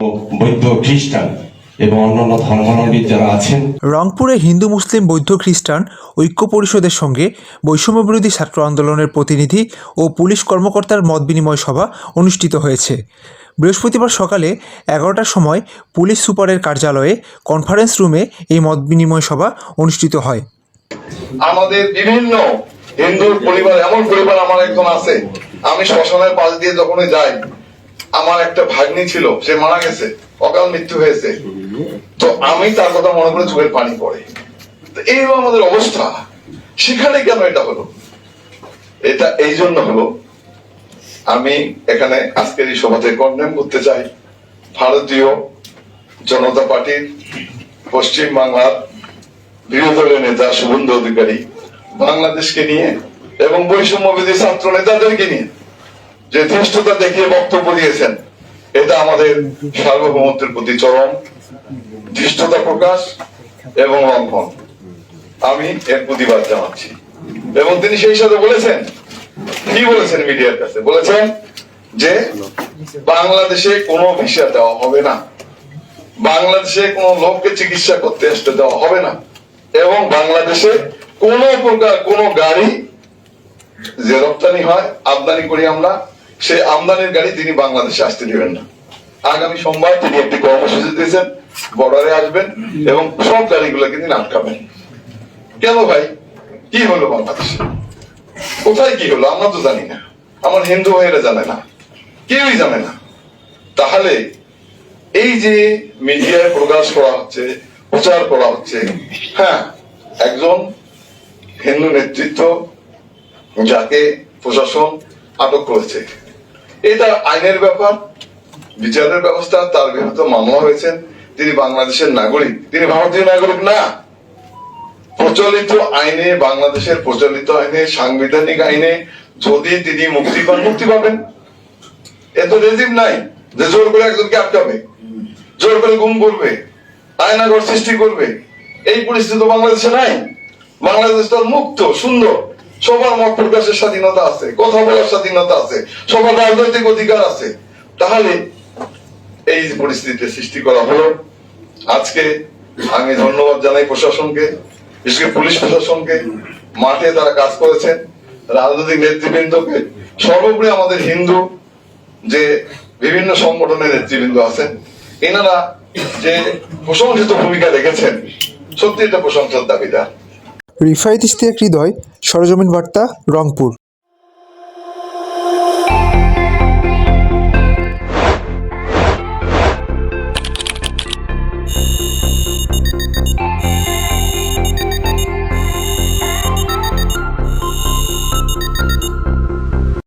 বৌদ্ধ খ্রিস্টান এবং অন্যান্য ধর্মাবলম্বী যারা আছেন। রংপুরে হিন্দু মুসলিম বৌদ্ধ খ্রিস্টান ঐক্য পরিষদের সঙ্গে বৈষম্যবিরোধী ছাত্র আন্দোলনের প্রতিনিধি ও পুলিশ কর্মকর্তার মতবিনিময় সভা অনুষ্ঠিত হয়েছে। বৃহস্পতিবার সকালে এগারোটার সময় পুলিশ সুপারের কার্যালয়ে কনফারেন্স রুমে এই মতবিনিময় সভা অনুষ্ঠিত হয়। আমাদের বিভিন্ন হিন্দু পরিবার এমন পরিবার আমার একজন আছে। আমি শ্মশানের পাশ দিয়ে যখনই যাই আমার একটা ভাগ্নি ছিল, সে মারা গেছে, অকাল মৃত্যু হয়েছে। তো আমি তার কথা মনে করে চোখের পানি পড়ে। এই হলো আমাদের অবস্থা। সেখানে কেন এটা হলো? এটা এই জন্য হলো, আমি এখানে আজকের এই সভাতে কন্ডেম করতে চাই। ভারতীয় জনতা পার্টির পশ্চিম বাংলার বিরোধী দলের নেতা, শুভেন্দু অধিকারী, বাংলাদেশকে নিয়ে এবং বৈষম্যবিধি ছাত্র নেতাদেরকে নিয়ে। যে ধৃষ্টতা দেখিয়ে বক্তব্য দিয়েছেন, এটা আমাদের সার্বভৌমত্বের প্রতি চরম ধৃষ্টতা প্রকাশ এবং লঙ্ঘন। আমি এর প্রতিবাদ জানাচ্ছি। এবং তিনি সেই সাথে বলেছেন, কি বলেছেন মিডিয়ার কাছে? বলেছেন যে বাংলাদেশে কোনো ভিসা দেওয়া হবে না। বাংলাদেশে কোনো লোককে চিকিৎসা করতে আসতে দেওয়া হবে না। এবং বাংলাদেশে কোন প্রকার কোন গাড়ি যে রপ্তানি হয়, আমদানি করি আমরা সেই আমদানির গাড়ি তিনি বাংলাদেশে আসতে দিবেন না। আগামী সোমবার তিনি একটি কর্মসূচি দিয়েছেন, বর্ডারে আসবেন এবং সব গাড়িগুলোকে তিনি আটকাবেন। কেন ভাই? কি হলো বাংলাদেশে? কোথায় কি হলো? আমরা তো জানি না। আমার হিন্দু ভাইয়েরা জানে না। কেউই জানে না। তাহলে এই যে মিডিয়ায় প্রকাশ করা হচ্ছে, প্রচার করা হচ্ছে হ্যাঁ একজন হিন্দু নেতৃত্ব যাকে প্রশাসন আটক করেছে। এটা আইনের ব্যাপার, বিচারের ব্যবস্থা, তার বিরুদ্ধে মামলা হয়েছে। তিনি বাংলাদেশের নাগরিক, তিনি ভারতীয় নাগরিক না। প্রচলিত আইনে, বাংলাদেশের প্রচলিত আইনে, সাংবিধানিক আইনে যদি তিনি মুক্তি পান, মুক্তি পাবেন। এত রেজিম নাই যে জোর করে একজনকে আটকাবে জোর করে গুম করবে আয়নাগর সৃষ্টি করবে। এই পরিস্থিতি তো বাংলাদেশে নাই। বাংলাদেশ তো মুক্ত, সুন্দর। সবার মত প্রকাশের স্বাধীনতা আছে, কথা বলার স্বাধীনতা আছে, সবার রাজনৈতিক অধিকার আছে। তাহলে এই পরিস্থিতিতে সৃষ্টি করা হলো, আজকে আমি ধন্যবাদ জানাই প্রশাসনকে, বিশেষ পুলিশ প্রশাসনকে, মাঠে তারা কাজ করেছেন, রাজনৈতিক নেতৃবৃন্দকে, সর্বোপরি আমাদের হিন্দু যে বিভিন্ন সংগঠনের নেতৃবৃন্দ আছেন, এনারা যে প্রশংসিত ভূমিকা রেখেছেন, সত্যি এটা প্রশংসার দাবিদার। রিফাইত ইস্তিয়াক হৃদয় সরজমিন বার্তা রংপুর।